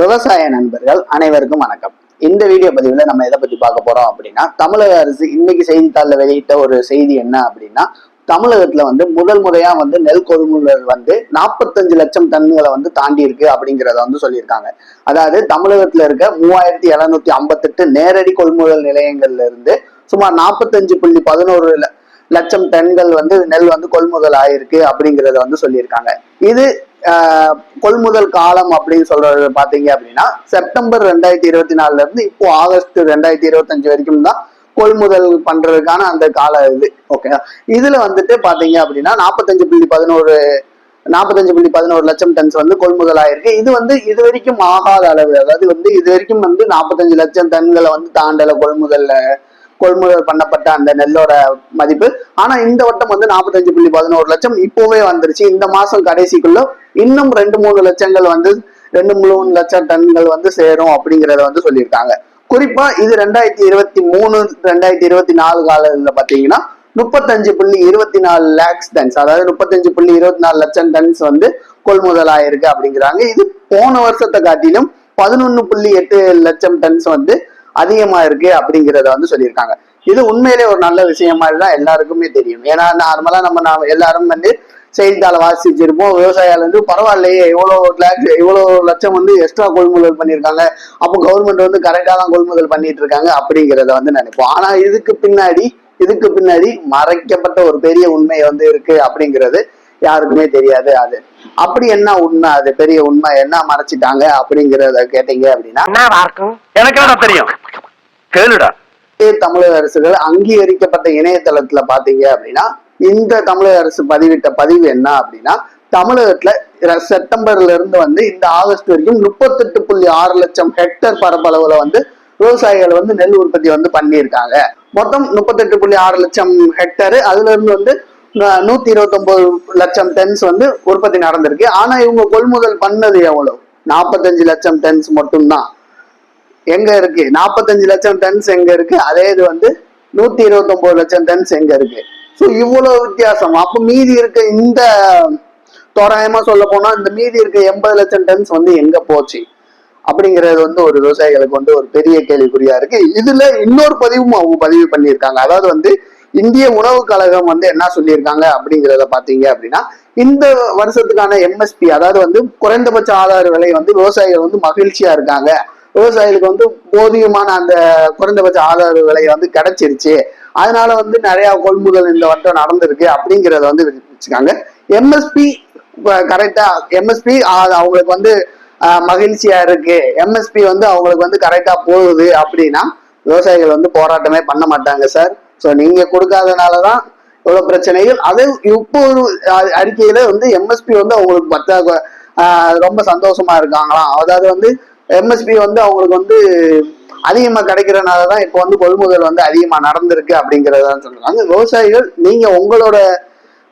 விவசாய நண்பர்கள் அனைவருக்கும் வணக்கம். இந்த வீடியோ பதிவுல நம்ம எதை பத்தி பார்க்க போறோம் அப்படின்னா தமிழக அரசு இன்னைக்கு செய்தித்தாளில் வெளியிட்ட ஒரு செய்தி என்ன அப்படின்னா தமிழகத்துல வந்து முதல் முறையா வந்து நெல் கொள்முதல் வந்து நாற்பத்தஞ்சு லட்சம் டன்னுகளை வந்து தாண்டி இருக்கு அப்படிங்கிறத வந்து சொல்லியிருக்காங்க. அதாவது தமிழகத்துல இருக்க மூவாயிரத்தி எழுநூத்தி ஐம்பத்தெட்டு நேரடி கொள்முதல் நிலையங்கள்ல இருந்து சுமார் நாற்பத்தஞ்சு புள்ளி பதினோரு லட்சம் டன்கள் வந்து நெல் வந்து கொள்முதல் ஆயிருக்கு அப்படிங்கறத வந்து சொல்லியிருக்காங்க. இது கொள்முதல் காலம் அப்படின்னு சொல்றது பாத்தீங்க அப்படின்னா செப்டம்பர் ரெண்டாயிரத்தி இருபத்தி நாலுல இருந்து இப்போ ஆகஸ்ட் ரெண்டாயிரத்தி இருபத்தஞ்சு வரைக்கும் தான் கொள்முதல் பண்றதுக்கான அந்த கால இது ஓகே இதுல வந்துட்டு பாத்தீங்க அப்படின்னா நாற்பத்தஞ்சு புள்ளி பதினோரு நாற்பத்தஞ்சு புள்ளி பதினோரு லட்சம் டன்ஸ் வந்து கொள்முதல் ஆயிருக்கு. இது வந்து இது வரைக்கும் ஆகாத அளவு அதாவது வந்து இது வரைக்கும் வந்து நாற்பத்தஞ்சு லட்சம் டன்களை வந்து தாண்டல கொள்முதல்ல. கொள்முதல் பண்ணப்பட்ட அந்த நெல்லோட மதிப்பு. ஆனா இந்த வட்டம் வந்து நாற்பத்தஞ்சு புள்ளி பதினோரு லட்சம் இப்போவே வந்துருச்சு. இந்த மாசம் கடைசிக்குள்ள இன்னும் ரெண்டு மூணு லட்சங்கள் வந்து ரெண்டு மூணு லட்சம் டன்கள் வந்து சேரும் அப்படிங்கறத வந்து சொல்லியிருக்காங்க. குறிப்பா இது ரெண்டாயிரத்தி இருபத்தி மூணு ரெண்டாயிரத்தி இருபத்தி நாலு காலத்துல பாத்தீங்கன்னா முப்பத்தஞ்சு புள்ளி இருபத்தி நாலு லேக்ஸ் டன்ஸ் அதாவது முப்பத்தஞ்சு புள்ளி இருபத்தி நாலு லட்சம் டன்ஸ் வந்து கொள்முதல் ஆயிருக்கு அப்படிங்கிறாங்க. இது போன வருஷத்தை காட்டிலும் பதினொன்னு புள்ளி எட்டு லட்சம் டன்ஸ் வந்து அதிகமா இருக்கு அப்படிங்கிறத வந்து சொல்லியிருக்காங்க. இது உண்மையிலே ஒரு நல்ல விஷயம் மாதிரி தான் எல்லாருக்குமே தெரியும். ஏன்னா நார்மலா நம்ம நாம எல்லாரும் வந்து செய்தித்தாளை வாசிச்சிருப்போம். விவசாயிகள் வந்து பரவாயில்லையே இவ்வளவு லேக்ஸ் இவ்வளவு லட்சம் வந்து எக்ஸ்ட்ரா கொள்முதல் பண்ணியிருக்காங்க. அப்போ கவர்மெண்ட் வந்து கரெக்டா தான் கொள்முதல் பண்ணிட்டு இருக்காங்க அப்படிங்கிறத வந்து நினைப்போம். ஆனா இதுக்கு பின்னாடி இதுக்கு பின்னாடி மறைக்கப்பட்ட ஒரு பெரிய உண்மை வந்து இருக்கு அப்படிங்கிறது யாருக்குமே தெரியாது அது அப்படி என்ன உண்மை? அது பெரிய உண்மை. என்ன மறைச்சிட்டாங்க அப்படிங்கிறத கேட்டீங்க அப்படின்னா எனக்கு தெரியும்? கேளுடா. தமிழக அரசுகள் அங்கீகரிக்கப்பட்ட இணையதளத்துல பாத்தீங்க அப்படின்னா இந்த தமிழக அரசு பதிவிட்ட பதிவு என்ன அப்படின்னா தமிழகத்துல செப்டம்பர்ல இருந்து வந்து இந்த ஆகஸ்ட் வரைக்கும் முப்பத்தெட்டு புள்ளி ஆறு லட்சம் ஹெக்டேர் பரப்பளவுல வந்து விவசாயிகள் வந்து நெல் உற்பத்தி வந்து பண்ணியிருக்காங்க. மொத்தம் முப்பத்தெட்டு புள்ளி ஆறு லட்சம் ஹெக்டேர். அதுல இருந்து வந்து நூத்தி இருபத்தி ஒன்பது லட்சம் டென்ஸ் வந்து உற்பத்தி நடந்திருக்கு. ஆனா இவங்க கொள்முதல் பண்ணது எவ்வளவு? நாற்பத்தஞ்சு லட்சம் டென்ஸ் மட்டும்தான். எங்க இருக்கு? நாற்பத்தஞ்சு லட்சம் டென்ஸ் எங்க இருக்கு? அதே இது வந்து நூத்தி இருபத்தி ஒன்பது லட்சம் டென்ஸ் எங்க இருக்கு? ஸோ இவ்வளவு வித்தியாசம். அப்ப மீதி இருக்க இந்த தோராயமா சொல்ல போனா இந்த மீதி இருக்க எண்பது லட்சம் டன்ஸ் வந்து எங்க போச்சு? அப்படிங்கிறது வந்து ஒரு விவசாயிகளுக்கு வந்து ஒரு பெரிய கேள்விக்குறியா இருக்கு. இதுல இன்னொரு பதிவும் அவங்க பதிவு பண்ணியிருக்காங்க. அதாவது வந்து இந்திய உணவு கழகம் வந்து என்ன சொல்லியிருக்காங்க அப்படிங்கிறத பாத்தீங்க அப்படின்னா இந்த வருஷத்துக்கான எம்எஸ்பி அதாவது வந்து குறைந்தபட்ச ஆதார விலை வந்து விவசாயிகள் வந்து மகிழ்ச்சியா இருக்காங்க. விவசாயிகளுக்கு வந்து போதியமான அந்த குறைந்தபட்ச ஆதார விலை வந்து கிடைச்சிருச்சு. அதனால வந்து நிறைய கொள்முதல் இந்த வட்டம் நடந்திருக்கு அப்படிங்கறத வந்து வச்சுக்காங்க எம்எஸ்பி கரெக்டா எம்எஸ்பி அவங்களுக்கு வந்து மகிழ்ச்சியா இருக்கு. எம்எஸ்பி வந்து அவங்களுக்கு வந்து கரெக்டா போகுது அப்படின்னா விவசாயிகள் வந்து போராட்டமே பண்ண மாட்டாங்க சார். ஸோ நீங்க கொடுக்காதனாலதான் இவ்வளோ பிரச்சனைகள். அது இப்போ ஒரு அஹ், அறிக்கையில வந்து எம்எஸ்பி வந்து அவங்களுக்கு பத்தா ரொம்ப சந்தோஷமா இருக்காங்களாம். அதாவது வந்து எம்எஸ்பி வந்து அவங்களுக்கு வந்து அதிகமாக கிடைக்கிறனால தான் இப்போ வந்து கொள்முதல் வந்து அதிகமாக நடந்திருக்கு அப்படிங்கறதான் சொல்கிறாங்க விவசாயிகள் நீங்கள் உங்களோட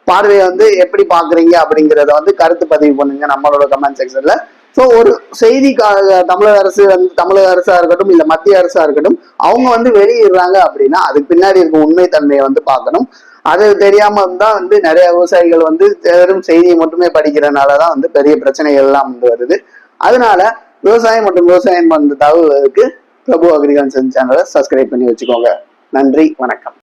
பார்வையை வந்து எப்படி பார்க்குறீங்க அப்படிங்கிறத வந்து கருத்து பதிவு பண்ணுங்க நம்மளோட கமெண்ட் செக்ஷனில் ஸோ ஒரு செய்திக்காக தமிழக அரசு வந்து தமிழக அரசா இருக்கட்டும் இல்லை மத்திய அரசா இருக்கட்டும் அவங்க வந்து வெளியிடுறாங்க அப்படின்னா அதுக்கு பின்னாடி இருக்க உண்மை தன்மையை வந்து பார்க்கணும். அது தெரியாம தான் வந்து நிறைய விவசாயிகள் வந்து வெறும் செய்தியை மட்டுமே படிக்கிறனாலதான் வந்து பெரிய பிரச்சனைகள் எல்லாம் வந்து வருது. அதனால விவசாயம் மற்றும் விவசாயம் பண்ற தகவலுக்கு பிரபு அக்ரிகல்ச்சர் சேனலை சப்ஸ்கிரைப் பண்ணி வச்சுக்கோங்க. நன்றி வணக்கம்.